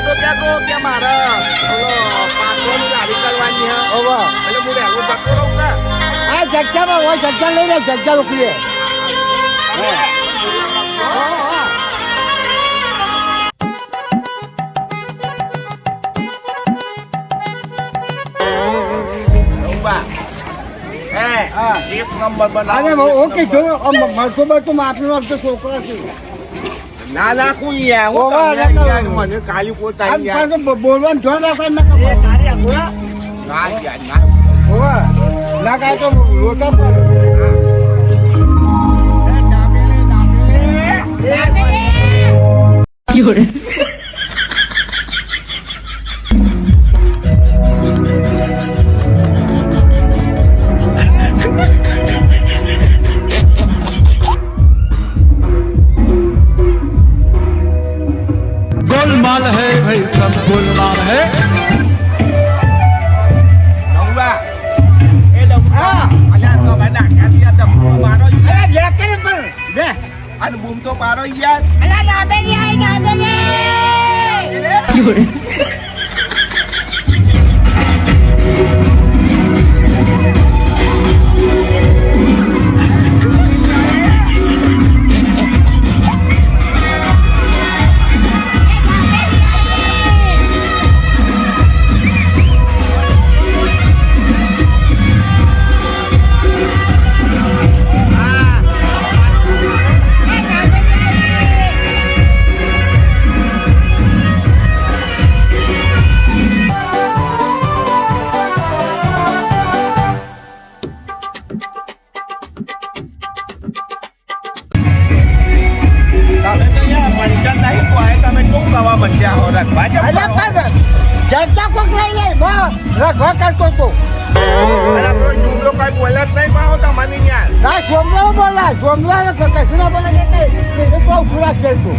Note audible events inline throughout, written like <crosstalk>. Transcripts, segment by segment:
જોમલો ત્યાં તો કે મારે પાછળની ગાડી કરવાની હે. ઓવો એટલે હું વહેલો જતો રહું ને આ જગ્યામાં હોય જગ્યા લઈને લે જગ્યા રોકીએ. હા. એક નંબર બનાવે. ઓકે જો મરતો મરતો માફી વખતે છોકરા છે. ના નાખું યાર હું ઓવા, તમને નાખો. યાર મને કાલી પોતા આમ યાર પાછું બોલવાનું ધ્યાન રાખવાનું ના ખબર. ના યાર ના હોવે. ના કાંઈ તો લોચા પડે એ દાબેલી, દાબેલી. गोलमाल है भाई सब गोलमाल है ડમરા. એ ડમરા. અલ્યા તો ભાઈ નાખ્યા છે, આ ડમરો મારો યાર. અરે જે કરે પણ જે અને બૂમ તો પાડો યાર અલા દાબેલી આઈ દાબેલી પંચર નહીં કોઈ તમે શું કરવા મંડ્યા હો રખવા જ અરે પણ જગ્યા કોક લઈ લે રખવા કરતો તો જુમલો કઈ બોલે જ નહીં પાહો તમને યાર ના સોમલો બોલા સોમલો કશું ના બોલે કે બહુ ખુલા છે તું.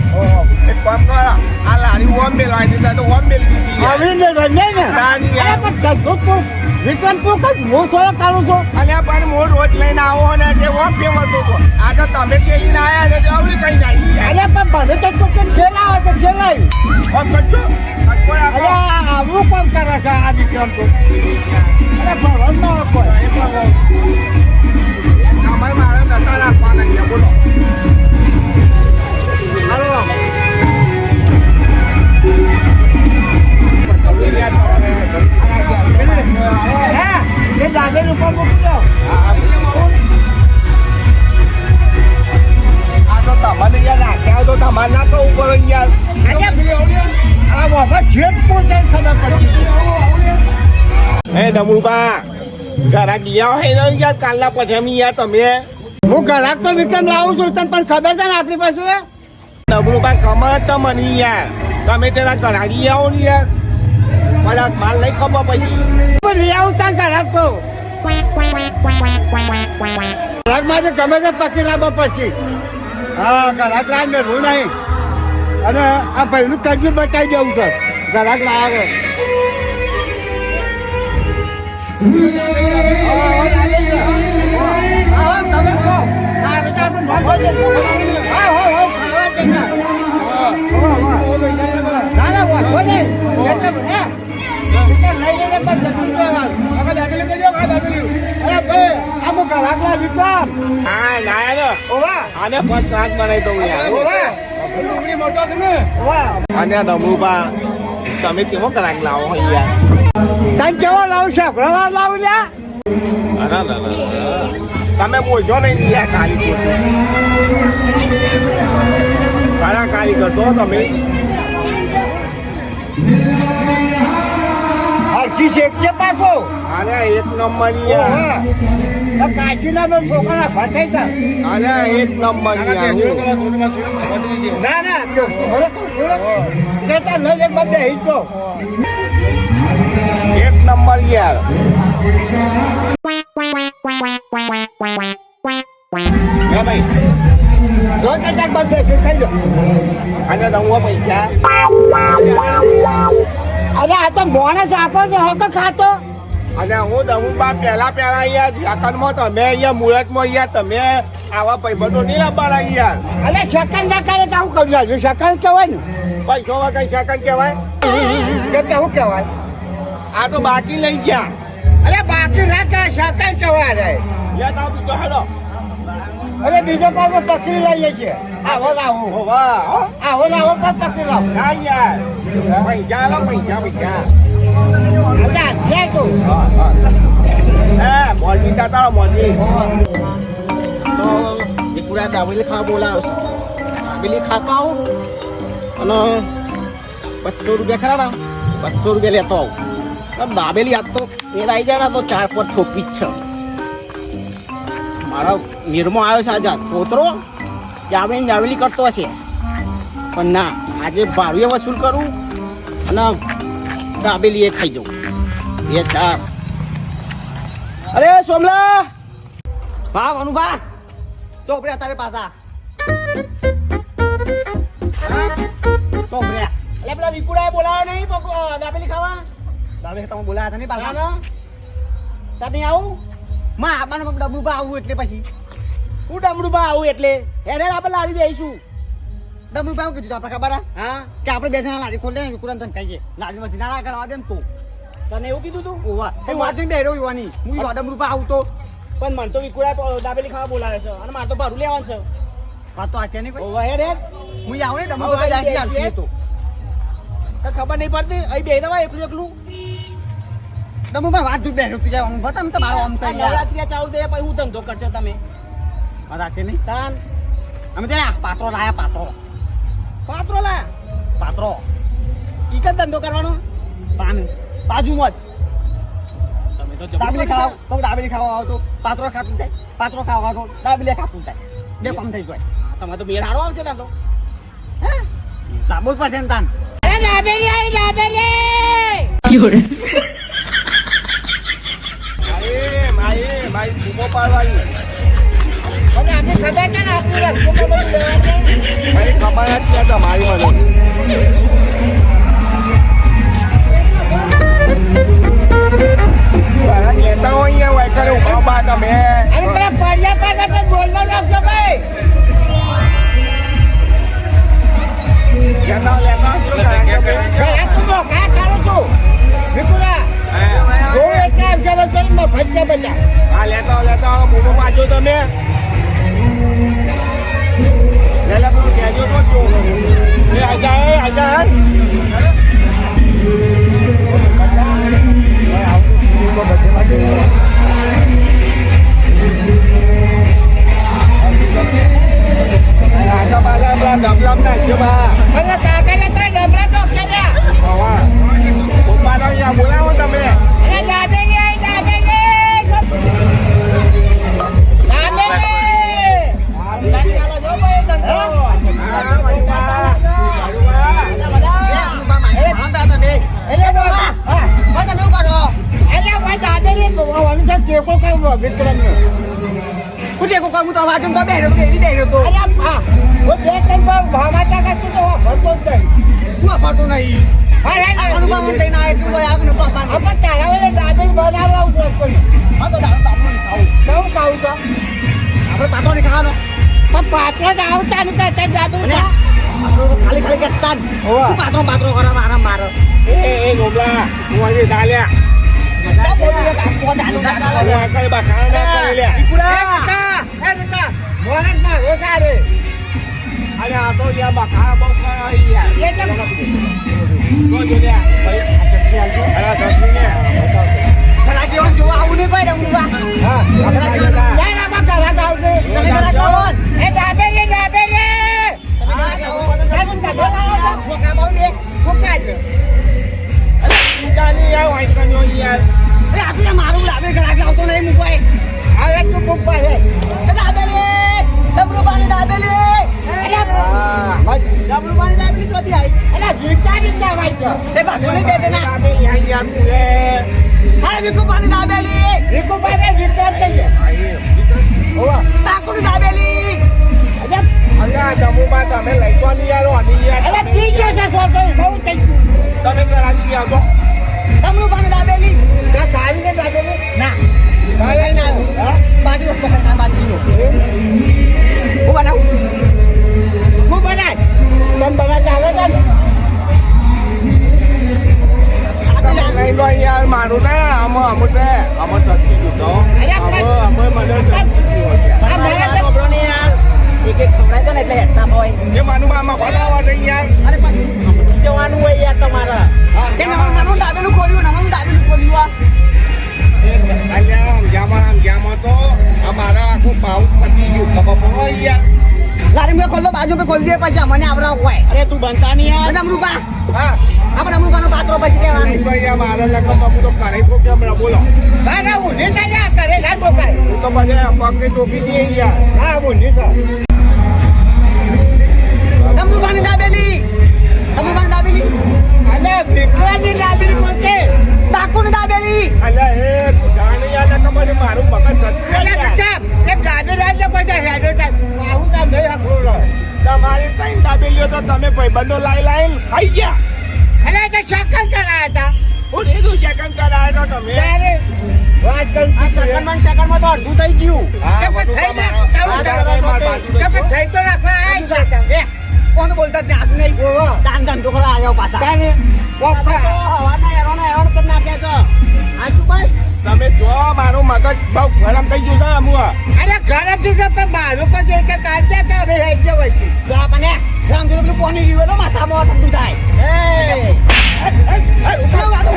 એક કામ કરો આ લારી ઓમ મેલવાઈ દીધા તો ઓમ મેલ દીધી. આવી ને. રંગે ને તાની અરે યાર. પણ જગ્યો તું કઈ હું થોડો કાઢું છું? અને પણ હું રોજ લઈને આવો ને તે ઓમ હતો. આ તો તમે પેલીને આયા ને તે આવડી કઈ નાખી અરે પણ ભલે તો તું કેમ છેલ્લા આવે તો છેલ્લા ઓમ કોઈ અરે આવું કરે છે આ વિક્રમ તો અરે ભગવાન ના કોઈ. એ મારે નતા રાખવાના છે બોલો. હાલો. હે ડમુબા ઘરા ગયા હોય ને યાર કાલના પછી અમે યાર તમે. હું ઘરાક તો વિક્રમ લાવું છું તને પણ ખબર છે ને આપણી પાસે? ડમરુબા કમર તો મને યાર. તમે તેના ઘરાડી આવો ને યાર. કદાચ માલ નહીં ખબર પછી. લઈ આવું તાર ઘરાક તો. માટે ગમે તે પકી લાવવા પછી હા ઘરાક લાવ મેં ભૂલ નહીં અને આ પહેલું કરજુ બતાવી દેવું છે ઘરાક લાવે ના ના વાંધો નહીં અને ડમરુબા તમે કેવો કરાક લાવો હો યાર તને કેવો લાવું છે? ઘણા લાવું લ્યા. અરે ના ના તમે બોલજો નહીં યાર કાલી કાળા કાલી કરશો તમે. હરખી શેક છે પાછો? અરે એક નંબર ઓવા કાચીના બે છોકરા ભટાઈ તા અરે એક નંબર ના ના કેતા ન લે બધે હિતો એક નંબર યાર ભાઈ. જો કદાચ બધે ખાઈ લો. અને દઉં પૈસા. તો મોણસ આપો છે હક ખાતો? અને હું દમુબા પહેલા પહેલા અહીંયા ઝાકનમાં તમે અહીંયા મુહૂર્તમાં અહીંયા તમે આવા ભાઈબંધો નહીં લાવવાના યાર અરે શકન ના કરે તો હું કરું છું શકન કહેવાય ને. પૈસો વગર સેકન્ડ કહેવાય? કેમ કે શું કહેવાય. આ તો બાકી લઈ ગયા. અરે બાકી ના કરે સેકન્ડ કહેવાય રે. યાદ આવું તો હેડો અરે બીજો પાસે પકડી લઈએ છીએ. આવો લાવો. હોવા આવો લાવો પણ પકડી લાવો. ના યાર. પૈસા લો પૈસા પૈસા. અચ્છા છે તું. હે મોજી તો એ પૂરા દાબેલી ખાવા બોલાવ્યો છે. દાબેલી ખાતો આવું. અને બસો રૂપિયા ખરા બસો રૂપિયા લેતો આવું. તો દાબેલી આજ તો મેળ આવી જાય ને તો ચાર પાંચ ઠોકવી જ છે. મારા મેરમાં આવ્યો છે આજે. પોતરો જાવેલી જાવેલી કરતો હશે. પણ ના આજે ભાડુએ વસૂલ કરું અને દાબેલી એ ખાઈ જવું એ ચાર. અરે સોમલા! ભા અનુભા! ચોપડ્યા તારે પાછા. ચોપડ્યા. એટલે પેલા વિકુડાએ બોલાવ્યો નહીં દાબેલી ખાવા? દાબેલી તમે બોલાવ્યા હતા નહીં પાછા? ત્યાં નહીં આવું? માં આપણને ડમડું બા આવું એટલે પછી. હું ડમડું બા આવું એટલે. એને આપણે લારી બેસીશું ડમડું બા કીધું આપણે ખબર હે? હા. કે આપણે બે જણા લારી ખોલે વિકુડા તને કહીએ. લારી માંથી ના કરવા દે ને તું. તને એવું કીધું તું? ઓવા. એ વાત નહીં બેરો યુવાની. હું યુવા ડમડું બા આવું તો. પણ મને તો વિકુરા દાબેલી ખાવા બોલાવે છે. અને મારે તો ભાડું લેવાનું છે. વાત તો આ છે નહીં ઓવા હે રે. હું આવું ને ડમડું બા લારી આવતી તો. ખબર નહીં પડતી? અહીં બે દવા એકલું એકલું. ડમડું પણ વાત તું બેઠો તું જાય હું બતા તમારો આમ થઈ નવરાત્રી ચાલુ થઈ પછી હું ધંધો કરશો તમે? છે નહીં. તાન. અમે ત્યાં પાત્રો લાયા પાત્રો. પાત્રો લાયા? પાત્રો. ઈ કઈ ધંધો કરવાનો? પાન. બાજુમાં જ. તમે તો દાબલી ખાવા કોક દાબેલી ખાવા આવો પાત્રો ખાતું થાય પાત્રો ખાવા આવો દાબલી ખાતું થાય બે કામ થઈ જાય. તમે તો મેળ હારો આવશે તાન તો. હે? સાબુલ પડશે ને તાન. અરે દાબેલી આવી દાબેલી <laughs> મારી મારી ભૂકો પાડવાની. મને આપણી ખબર છે ને આપણું રસ્તો બધું લેવા છે. મારી ખબર જ છે તમારી મને કુટે કો? કામ તો વાજું તો બેરો કે બેરો તો. અરે હા. હું બે ત્રણ પર ભાવા તા કરતું તો ભરતો જ નહીં હું ફાટો નહીં. હા આ અનુભવ લઈને આ એટલું આગ નતો આપવાનો આપણે તારા વડે દાબેલી બનાવવા છું કોઈ. આ તો દારૂ તાપો નહીં ખાવું. કેવું ખાવું તો. આપણે પાટો ને ખાવાનો. પણ પાટો જ આવતા ને કરતા અને ખાલી ખાલી કરતા હું પાટો પાટો કરો મારા મારો. એ એ ગોબલા હું આજે ચાલ્યા હું આ કઈ બખાડા ના કરી લે અને આ તો જ્યાં બકા બહુ કરે યાર. તો જો લે. અરે દસમી ને. જોવા આવું નહીં કોઈ રમવું હા આપણે જતા તમે કલા કોણ ચાલી યાર વાઈટ કર્યો યાર. અરે આ તો યાર મારું લાવે ઘરાક લાવતો નહીં મૂકવાય એ દાબેલી ડમરું પાણી દાબેલી ચોથી આવી એ બાપુ નહીં દે દેના દાબેલું ખોલ્યું નવું દાબેલું ખોલ્યું આ અહીંયા આમ અંજામાં તો આ અમારા આખું પાઉચ પતી ગયું ખબર યાર લારી મેં ખોલ દો બાજુ મેં ખોલ દે પછી મને આવરા હોય અરે તું બનતા નહીં યાર. ડમરુબા હા. આપણે ડમરુબાનો પાત્રો પછી નહીં ભાઈ આ મારા લગન બાપુ તો કરે તો કેમ ના બોલો. ના ના હું ને આ કરે ના બોકાય હું તો મને પગની ટોપી દે યાર હા ઊંધી છે ડમરુબાની દાબેલી. ડમરુબાની દાબેલી. અલે વિકરાની દાબેલી મળશે ડાકુની દાબેલી. અલ્યા એ જાણે યાર કે મારું મગજ જતું અલે એક ગાડી રાજ્ય પછી હેડો સાહેબ તમારી તો તમે ભાઈબંધો લાઈ લાઈ ખાઈ ગયા. અરે એ તો શકન કરાયા હતા. હું લીધું શકન કરાયા તો તમે. અરે વાત કરું આ શકનમાં શકનમાં તો અડધું થઈ ગયું. હા, બધું થઈ ગયા, આ થઈ તો રાખવા આય છે તમે. કોણ બોલતા ત્યાં નહીં નહીં ઓહો. દાન ધંધો કરવા આવ્યો પાછા. આ તો હવાના હેરોને હેરોન કરી નાખ્યા છે. આચું બસ? તમે જો મારું મગજ બહુ ગરમ થઈ ગયું છે અમુ અરે ઘરેથી તો પણ મારું પણ એક કાઢ્યા કાઢે કે હવે હેડ જવાય છે તો આપણને રામજી પેલું પોની રહ્યું તો માથામાં ઠંડુ થાય એ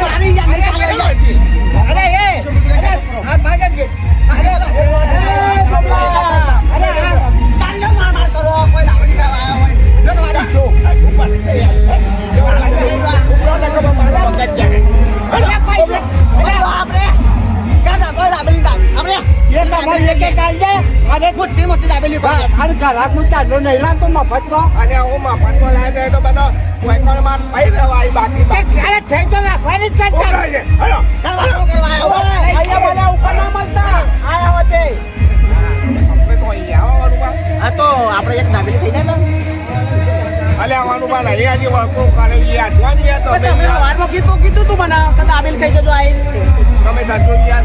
મારી જાય. અરે એ અરે અરે એક કાઢે અને મોટી મોટી દાબેલી હા, અને ઘરાકનું ચાલો નહીં લાવતો મફતમાં અને હું મફતમાં લાવી દે તો બધો માં પૈ રહેવાય બાકી ક્યારે થઈ તો રાખવાની જ છે. હલો? અહીંયા મને ઉપર ના મળતા. તો આ તો આપણે એક દાબેલી થઈ જાય ને. અલે આવવાનું બા લઈ આજે વળકો કરે યાર જોવાની યાર તમે તમે વારમાં કીધું કીધું તું મને કે દાબેલી ખાઈ જજો આઈ તમે ધંધો યાર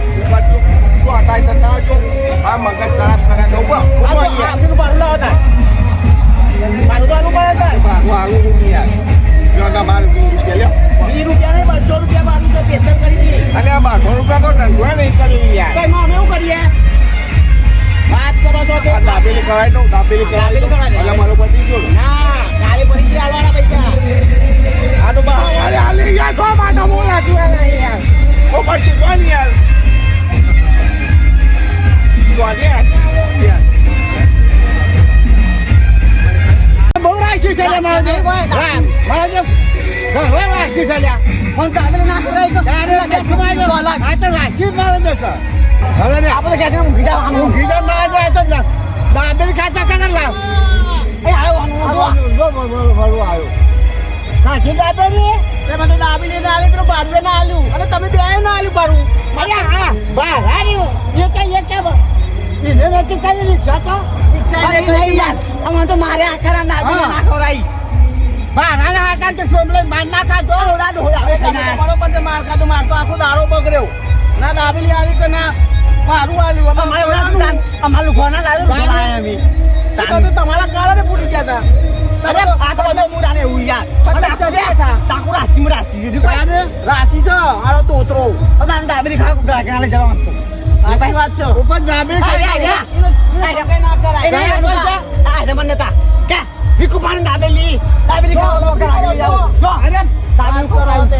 મગજ ખરાબ કરે તો ઊભો ઊભો તો આપીનું ભાડું લાવો તાર ભાડું તો આનું પડે ભાગો આલું હું યાર. જો તમારે વીસ રૂપિયા લ્યો. વીસ રૂપિયા નહીં બસો રૂપિયા ભાડું છે સ્પેશિયલ કરી દઈએ. અને આ બારસો રૂપિયા તો ધંધો નહીં કરી યાર. તો એમાં અમે શું કરીએ? વાત કરો છો તે. દાબેલી કરાય તો દાબેલી કરાય તો દાબેલી કરાય. એટલે મારું પતી ગયું. ના કાલે પડી ગયા રાશિ છે લે મારો જે. હા, મારો જે ઘરે રાશિ છે લ્યા. પણ દાબેલી ના ખવડાવી તો તારે. આ તો જ મારો જે છે. હવે આપણે ક્યાંથી ઊંઘી જવાનું હું ઘીજા ના જાય તો. દાબેલી ખાતા ખાતા લાવ. એ આવ્યો આવ્યો. કાચી દાબેલી? તે મને દાબેલી ના આલી પેલું ભાડું ના આલ્યું અને તમે બે ના આલ્યું ભાડું અરે હા, બહાર આવ્યું. એ કઈ, એ કેમ? એને નથી કરી રિક્ષા તો? અરે નહીં યાર અમે તો મારે આખરા હા. ના ખવડાવી બહાર આવ્યા હતા તો સોમલે માર ના ખાધો. ડોળા ડોળા હવે તો બરોબર છે માર ખાધું માર તો આખો દાડો બગડ્યો. ના દાબેલી આવી કે ના મારું આલ્યું. અમે અમારે. ઓળા અમારું ઘોના લાવ્યો. ઘોના અમે. તો તો તમારા કારણે પૂરી ગયા હતા. અરે આ તો બધો મુરાને એવું યાર. પણ બેઠા. ટાકુ રાસી માં રાસી દીધું તારે? રાશિ છે? આરો તોતરો. અદાન દાબેલી ખાવ ગાગના લઈ જવા માંગતો. સાચી વાત છે. ઉપર દાબેલી ખાઈ અરે કઈ ના કરાય. આ રમણ નતા કે વિકુ પાણી દાબેલી. દાબેલી ખાવ લો કરાવી જાવ જો. અરે દાબેલી કરાવો તે